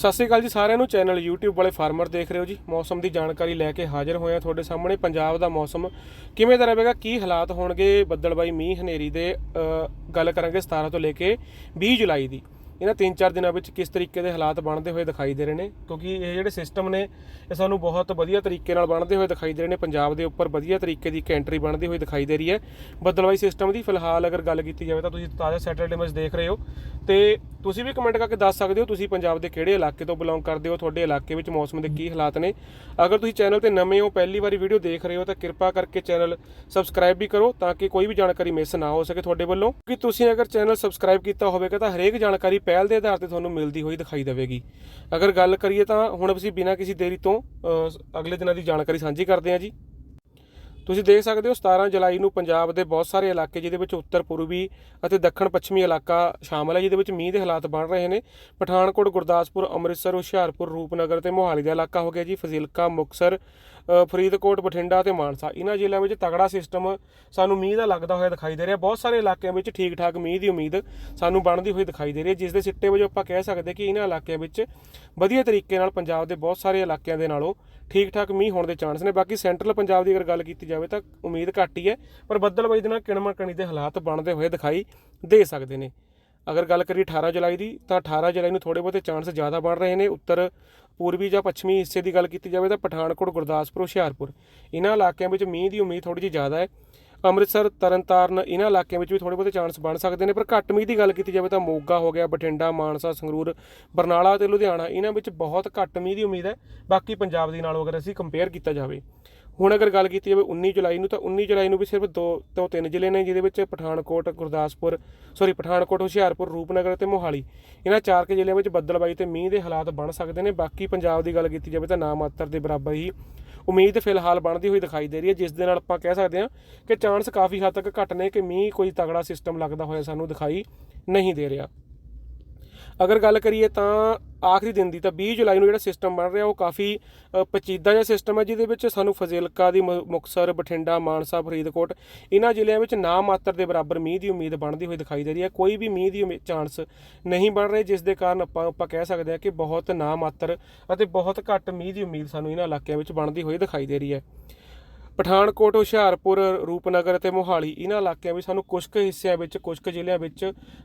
ਸਤਿ ਸ਼੍ਰੀ ਅਕਾਲ ਜੀ ਸਾਰਿਆਂ ਨੂੰ। ਚੈਨਲ YouTube ਵਾਲੇ ਫਾਰਮਰ ਦੇਖ ਰਹੇ ਹੋ ਜੀ। ਮੌਸਮ ਦੀ ਜਾਣਕਾਰੀ ਲੈ ਕੇ ਹਾਜ਼ਰ ਹੋਏ ਹਾਂ ਤੁਹਾਡੇ ਸਾਹਮਣੇ। ਪੰਜਾਬ ਦਾ ਮੌਸਮ ਕਿਵੇਂ ਦਾ ਰਹੇਗਾ? ਕੀ ਹਾਲਾਤ ਹੋਣਗੇ? ਬੱਦਲਬਾਈ ਮੀਂਹ ਹਨੇਰੀ ਦੇ ਗੱਲ ਕਰਾਂਗੇ 17 ਤੋਂ ਲੈ ਕੇ 20 ਜੁਲਾਈ ਦੀ। ਇਹਨਾਂ 3-4 ਦਿਨਾਂ ਵਿੱਚ ਕਿਸ ਤਰੀਕੇ ਦੇ ਹਾਲਾਤ ਬਣਦੇ ਹੋਏ ਦਿਖਾਈ ਦੇ ਰਹੇ ਨੇ, ਕਿਉਂਕਿ ਇਹ ਜਿਹੜੇ ਸਿਸਟਮ ਨੇ, ਇਹ ਸਾਨੂੰ ਬਹੁਤ ਵਧੀਆ ਤਰੀਕੇ ਨਾਲ ਬਣਦੇ ਹੋਏ ਦਿਖਾਈ ਦੇ ਰਹੇ ਨੇ। ਪੰਜਾਬ ਦੇ ਉੱਪਰ ਵਧੀਆ ਤਰੀਕੇ ਦੀ ਇੱਕ ਐਂਟਰੀ ਬਣਦੀ ਹੋਈ ਦਿਖਾਈ ਦੇ ਰਹੀ ਹੈ। ਬੱਦਲਬਾਈ ਸਿਸਟਮ ਦੀ ਫਿਲਹਾਲ ਅਗਰ ਗੱਲ ਕੀਤੀ ਜਾਵੇ ਤਾਂ ਤੁਸੀਂ ਤਾਜ਼ਾ ਸੈਟਰਡੇ ਮੈਚ ਦੇਖ ਰਹੇ ਹੋ। ਤੇ ਤੁਸੀਂ ਵੀ ਕਮੈਂਟ ਕਰਕੇ ਦੱਸ ਸਕਦੇ ਹੋ ਤੁਸੀਂ ਪੰਜਾਬ ਦੇ ਕਿਹੜੇ ਇਲਾਕੇ ਤੋਂ ਬਿਲੋਂਗ ਕਰਦੇ ਹੋ, ਤੁਹਾਡੇ ਇਲਾਕੇ ਵਿੱਚ ਮੌਸਮ ਦੇ ਕੀ ਹਾਲਾਤ ਨੇ। ਅਗਰ ਤੁਸੀਂ ਚੈਨਲ ਤੇ ਨਵੇਂ ਹੋ, ਪਹਿਲੀ ਵਾਰੀ ਵੀਡੀਓ ਦੇਖ ਰਹੇ ਹੋ ਤਾਂ ਕਿਰਪਾ ਕਰਕੇ ਚੈਨਲ ਸਬਸਕ੍ਰਾਈਬ ਵੀ ਕਰੋ ਤਾਂ ਕਿ ਕੋਈ ਵੀ ਜਾਣਕਾਰੀ ਮਿਸ ਨਾ ਹੋ ਸਕੇ ਤੁਹਾਡੇ ਵੱਲੋਂ। ਕਿ ਤੁਸੀਂ ਅਗਰ ਚੈਨਲ ਸਬਸਕ੍ਰਾਈਬ ਕੀਤਾ ਹੋਵੇਗਾ ਤਾਂ ਹਰੇਕ ਜਾਣਕਾਰੀ ਪਹਿਲ ਦੇ ਆਧਾਰ ਤੇ ਤੁਹਾਨੂੰ ਮਿਲਦੀ ਹੋਈ ਦਿਖਾਈ ਦੇਵੇਗੀ। ਅਗਰ ਗੱਲ ਕਰੀਏ ਤਾਂ ਹੁਣ ਅਸੀਂ ਬਿਨਾਂ ਕਿਸੇ ਦੇਰੀ ਤੋਂ ਅਗਲੇ ਦਿਨਾਂ ਦੀ ਜਾਣਕਾਰੀ ਸਾਂਝੀ ਕਰਦੇ ਹਾਂ ਜੀ। ਤੁਸੀਂ ਦੇਖ ਸਕਦੇ ਹੋ 17 ਜੁਲਾਈ ਨੂੰ ਪੰਜਾਬ ਦੇ ਬਹੁਤ ਸਾਰੇ ਇਲਾਕੇ ਜਿਹਦੇ ਵਿੱਚ ਉੱਤਰ, ਪੂਰਬੀ ਅਤੇ ਦੱਖਣ ਪੱਛਮੀ ਇਲਾਕਾ ਸ਼ਾਮਲ ਹੈ, ਜਿਹਦੇ ਵਿੱਚ ਮੀਂਹ ਦੇ ਹਾਲਾਤ ਬਣ ਰਹੇ ਨੇ। ਪਠਾਨਕੋਟ, ਗੁਰਦਾਸਪੁਰ, ਅੰਮ੍ਰਿਤਸਰ, ਹੁਸ਼ਿਆਰਪੁਰ, ਰੂਪਨਗਰ ਤੇ ਮੋਹਾਲੀ ਦਾ ਇਲਾਕਾ ਹੋ ਗਿਆ ਜੀ। ਫਜ਼ਿਲਕਾ ਮੁਕਸਰ ਫਰੀਦਕੋਟ, ਬਠਿੰਡਾ ਤੇ ਮਾਨਸਾ। ਇਹਨਾਂ ਜ਼ਿਲ੍ਹਿਆਂ ਵਿੱਚ ਤਗੜਾ ਸਿਸਟਮ ਸਾਨੂੰ ਮੀਂਹ ਦਾ ਲੱਗਦਾ ਹੋਇਆ ਦਿਖਾਈ ਦੇ ਰਿਹਾ। ਬਹੁਤ ਸਾਰੇ ਇਲਾਕਿਆਂ ਵਿੱਚ ਠੀਕ ਠਾਕ ਮੀਂਹ ਦੀ ਉਮੀਦ ਸਾਨੂੰ ਬਣਦੀ ਹੋਈ ਦਿਖਾਈ ਦੇ ਰਹੀ ਹੈ, ਜਿਸ ਦੇ ਸਿੱਟੇ ਵਜੋਂ ਆਪਾਂ ਕਹਿ ਸਕਦੇ ਕਿ ਇਹਨਾਂ ਇਲਾਕਿਆਂ ਵਿੱਚ ਵਧੀਆ ਤਰੀਕੇ ਨਾਲ ਪੰਜਾਬ ਦੇ ਬਹੁਤ ਸਾਰੇ ਇਲਾਕਿਆਂ ਦੇ ਨਾਲੋਂ ਠੀਕ ਠਾਕ ਮੀਂਹ ਹੋਣ ਦੇ ਚਾਂਸ ਨੇ। ਬਾਕੀ ਸੈਂਟਰਲ ਪੰਜਾਬ ਦੀ ਅਗਰ ਗੱਲ ਕੀਤੀ ਜਾਵੇ ਤਾਂ ਉਮੀਦ ਘੱਟ ਹੀ ਹੈ, ਪਰ ਬੱਦਲਬਾਈ ਦੇ ਨਾਲ ਕਿਣਮਾ ਕਣੀ ਦੇ ਹਾਲਾਤ ਬਣਦੇ ਹੋਏ ਦਿਖਾਈ ਦੇ ਸਕਦੇ ਨੇ। ਅਗਰ ਗੱਲ ਕਰੀਏ 18 ਜੁਲਾਈ ਦੀ, ਤਾਂ 18 ਜੁਲਾਈ ਨੂੰ ਥੋੜੇ ਬਹੁਤੇ ਚਾਂਸ ਜ਼ਿਆਦਾ ਬਣ ਰਹੇ ਨੇ। ਉੱਤਰ ਪੂਰਬੀ ਜਾਂ ਪੱਛਮੀ ਹਿੱਸੇ ਦੀ ਗੱਲ ਕੀਤੀ ਜਾਵੇ ਤਾਂ ਪਠਾਨਕੋਟ, ਗੁਰਦਾਸਪੁਰ, ਹੁਸ਼ਿਆਰਪੁਰ। ਇਹਨਾਂ ਇਲਾਕਿਆਂ ਵਿੱਚ ਮੀਂਹ ਦੀ ਉਮੀਦ ਥੋੜੀ ਜਿਹੀ ਜ਼ਿਆਦਾ ਹੈ। ਅੰਮ੍ਰਿਤਸਰ, ਤਰਨਤਾਰਨ ਇਹਨਾਂ ਇਲਾਕਿਆਂ ਵਿੱਚ ਵੀ ਥੋੜੇ ਬਹੁਤੇ ਚਾਂਸ ਬਣ ਸਕਦੇ ਨੇ, ਪਰ ਘੱਟ ਮੀਂਹ ਦੀ ਗੱਲ ਕੀਤੀ ਜਾਵੇ ਤਾਂ ਮੋਗਾ ਹੋ ਗਿਆ, ਬਠਿੰਡਾ, ਮਾਨਸਾ, ਸੰਗਰੂਰ, ਬਰਨਾਲਾ ਤੇ ਲੁਧਿਆਣਾ ਇਹਨਾਂ ਵਿੱਚ ਬਹੁਤ ਘੱਟ ਮੀਂਹ ਦੀ ਉਮੀਦ ਹੈ। ਬਾਕੀ ਪੰਜਾਬ ਦੇ ਨਾਲੋਂ ਅਗਰ ਅਸੀਂ ਕੰਪੇਅਰ ਕੀਤਾ ਜਾਵੇ। ਹੁਣ ਅਗਰ ਗੱਲ ਕੀਤੀ ਜਾਵੇ 19 ਜੁਲਾਈ ਨੂੰ ਤਾਂ 19 ਜੁਲਾਈ ਨੂੰ ਵੀ ਸਿਰਫ ਦੋ ਤੋਂ ਤਿੰਨ ਜ਼ਿਲ੍ਹੇ ਨੇ, ਜਿਹਦੇ ਵਿੱਚ ਪਠਾਨਕੋਟ, ਗੁਰਦਾਸਪੁਰ ਸੌਰੀ ਪਠਾਨਕੋਟ, ਹੁਸ਼ਿਆਰਪੁਰ, ਰੂਪਨਗਰ ਤੇ ਮੋਹਾਲੀ। ਇਹਨਾਂ ਚਾਰ ਕੇ ਜ਼ਿਲ੍ਹਿਆਂ ਵਿੱਚ ਬੱਦਲਬਾਈ ਤੇ ਮੀਂਹ ਦੇ ਹਾਲਾਤ ਬਣ ਸਕਦੇ ਨੇ। ਬਾਕੀ ਪੰਜਾਬ ਦੀ ਗੱਲ ਕੀਤੀ ਜਾਵੇ ਤਾਂ ਨਾ ਮਾਤਰ ਦੇ ਬਰਾਬਰ ਹੀ ਉਮੀਦ ਫਿਲਹਾਲ ਬਣਦੀ ਹੋਈ ਦਿਖਾਈ ਦੇ ਰਹੀ ਹੈ, ਜਿਸ ਦੇ ਨਾਲ ਆਪਾਂ ਕਹਿ ਸਕਦੇ ਹਾਂ ਕਿ ਚਾਂਸ ਕਾਫੀ ਹੱਦ ਤੱਕ ਘੱਟ ਨੇ ਕਿ ਮੀਂਹ ਕੋਈ ਤਗੜਾ ਸਿਸਟਮ ਲੱਗਦਾ ਹੋਇਆ ਸਾਨੂੰ ਦਿਖਾਈ ਨਹੀਂ ਦੇ ਰਿਹਾ। ਅਗਰ ਗੱਲ ਕਰੀਏ ਤਾਂ ਆਖਰੀ ਦਿਨ ਦੀ ਤਾਂ 20 ਜੁਲਾਈ ਨੂੰ ਜਿਹੜਾ ਸਿਸਟਮ ਬਣ ਰਿਹਾ ਉਹ ਕਾਫੀ ਪਚੀਦਾ ਜਿਹਾ ਸਿਸਟਮ ਹੈ, ਜਿਹਦੇ ਵਿੱਚ ਸਾਨੂੰ ਫਜ਼ਿਲਕਾ ਦੀ ਮ- ਮੁਕਤਸਰ, ਬਠਿੰਡਾ, ਮਾਨਸਾ, ਫਰੀਦਕੋਟ ਇਹਨਾਂ ਜ਼ਿਲ੍ਹਿਆਂ ਵਿੱਚ ਨਾ ਮਾਤਰ ਦੇ ਬਰਾਬਰ ਮੀਂਹ ਦੀ ਉਮੀਦ ਬਣਦੀ ਹੋਈ ਦਿਖਾਈ ਦੇ ਰਹੀ ਹੈ। ਕੋਈ ਵੀ ਮੀਂਹ ਦੀ ਚਾਂਸ ਨਹੀਂ ਬਣ ਰਹੇ, ਜਿਸ ਦੇ ਕਾਰਨ ਆਪਾਂ ਆਪਾਂ ਕਹਿ ਸਕਦੇ ਹਾਂ ਕਿ ਬਹੁਤ ਨਾ ਮਾਤਰ ਅਤੇ ਬਹੁਤ ਘੱਟ ਮੀਂਹ ਦੀ ਉਮੀਦ ਸਾਨੂੰ ਇਹਨਾਂ ਇਲਾਕਿਆਂ ਵਿੱਚ ਬਣਦੀ ਹੋਈ ਦਿਖਾਈ ਦੇ ਰਹੀ ਹੈ। ਪਠਾਨਕੋਟ, ਹੁਸ਼ਿਆਰਪੁਰ, ਰੂਪਨਗਰ ਅਤੇ ਮੋਹਾਲੀ ਇਹਨਾਂ ਇਲਾਕਿਆਂ ਵਿੱਚ ਸਾਨੂੰ ਕੁਝ ਕੁ ਹਿੱਸਿਆਂ ਵਿੱਚ ਕੁਝ ਕੁ ਜ਼ਿਲ੍ਹਿਆਂ ਵਿੱਚ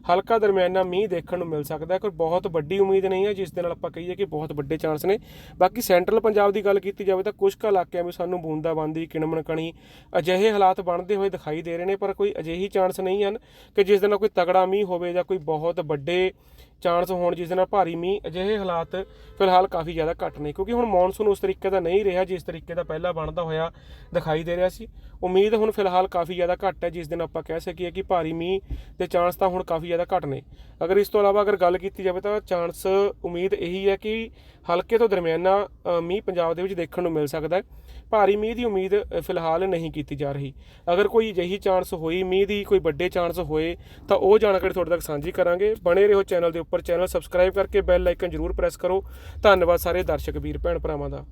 ਹਲਕਾ ਦਰਮਿਆਨਾ ਮੀਂਹ ਦੇਖਣ ਨੂੰ ਮਿਲ ਸਕਦਾ ਹੈ। ਕੋਈ ਬਹੁਤ ਵੱਡੀ ਉਮੀਦ ਨਹੀਂ ਹੈ, ਜਿਸ ਦੇ ਨਾਲ ਆਪਾਂ ਕਹੀਏ ਕਿ ਬਹੁਤ ਵੱਡੇ ਚਾਂਸ ਨੇ। ਬਾਕੀ ਸੈਂਟਰਲ ਪੰਜਾਬ ਦੀ ਗੱਲ ਕੀਤੀ ਜਾਵੇ ਤਾਂ ਕੁਝ ਕੁ ਇਲਾਕਿਆਂ ਵਿੱਚ ਸਾਨੂੰ ਬੂੰਦਾਬਾਂਦੀ ਕਿਣਮਣ ਕਣੀ ਅਜਿਹੇ ਹਾਲਾਤ ਬਣਦੇ ਹੋਏ ਦਿਖਾਈ ਦੇ ਰਹੇ ਨੇ, ਪਰ ਕੋਈ ਅਜਿਹੀ ਚਾਂਸ ਨਹੀਂ ਹਨ ਕਿ ਜਿਸ ਦੇ ਨਾਲ ਕੋਈ ਤਗੜਾ ਮੀਂਹ ਹੋਵੇ ਜਾਂ ਕੋਈ ਬਹੁਤ ਵੱਡੇ ਚਾਂਸ ਹੋਣ ਜਿਸ ਦੇ ਨਾਲ ਭਾਰੀ ਮੀਂਹ ਅਜਿਹੇ ਹਾਲਾਤ ਫਿਲਹਾਲ ਕਾਫੀ ਜ਼ਿਆਦਾ ਘੱਟ ਨੇ, ਕਿਉਂਕਿ ਹੁਣ ਮੌਨਸੂਨ ਉਸ ਤਰੀਕੇ ਦਾ ਨਹੀਂ ਰਿਹਾ ਜਿਸ ਤਰੀਕੇ ਦਾ ਪਹਿਲਾਂ ਬਣਦਾ ਹੋਇਆ ਦਿਖਾਈ ਦੇ ਰਿਹਾ ਸੀ। ਉਮੀਦ ਹੁਣ ਫਿਲਹਾਲ ਕਾਫੀ ਜ਼ਿਆਦਾ ਘੱਟ ਹੈ, ਜਿਸ ਦਿਨ ਆਪਾਂ ਕਹਿ ਸਕੀਏ ਕਿ ਭਾਰੀ ਮੀਂਹ ਦੇ ਚਾਂਸ ਤਾਂ ਹੁਣ ਕਾਫੀ ਜ਼ਿਆਦਾ ਘੱਟ ਨੇ। ਅਗਰ ਇਸ ਤੋਂ ਇਲਾਵਾ ਅਗਰ ਗੱਲ ਕੀਤੀ ਜਾਵੇ ਤਾਂ ਚਾਂਸ ਉਮੀਦ ਇਹੀ ਹੈ ਕਿ ਹਲਕੇ ਤੋਂ ਦਰਮਿਆਨਾ ਮੀਂਹ ਪੰਜਾਬ ਦੇ ਵਿੱਚ ਦੇਖਣ ਨੂੰ ਮਿਲ ਸਕਦਾ ਹੈ। ਭਾਰੀ ਮੀਂਹ ਦੀ ਉਮੀਦ ਫਿਲਹਾਲ ਨਹੀਂ ਕੀਤੀ ਜਾ ਰਹੀ। ਅਗਰ ਕੋਈ ਅਜਿਹੀ ਚਾਂਸ ਹੋਈ, ਮੀਂਹ ਦੀ ਕੋਈ ਵੱਡੇ ਚਾਂਸ ਹੋਏ, ਤਾਂ ਉਹ ਜਾਣਕਾਰੀ ਤੁਹਾਡੇ ਤੱਕ ਸਾਂਝੀ ਕਰਾਂਗੇ। ਬਣੇ ਰਹੋ ਚੈਨਲ ਦੇ ਉੱਪਰ ਚੈਨਲ ਸਬਸਕ੍ਰਾਈਬ ਕਰਕੇ ਬੈਲ ਆਈਕਨ ਜ਼ਰੂਰ ਪ੍ਰੈਸ ਕਰੋ। ਧੰਨਵਾਦ ਸਾਰੇ ਦਰਸ਼ਕ, ਵੀਰ, ਭੈਣ, ਭਰਾਵਾਂ ਦਾ।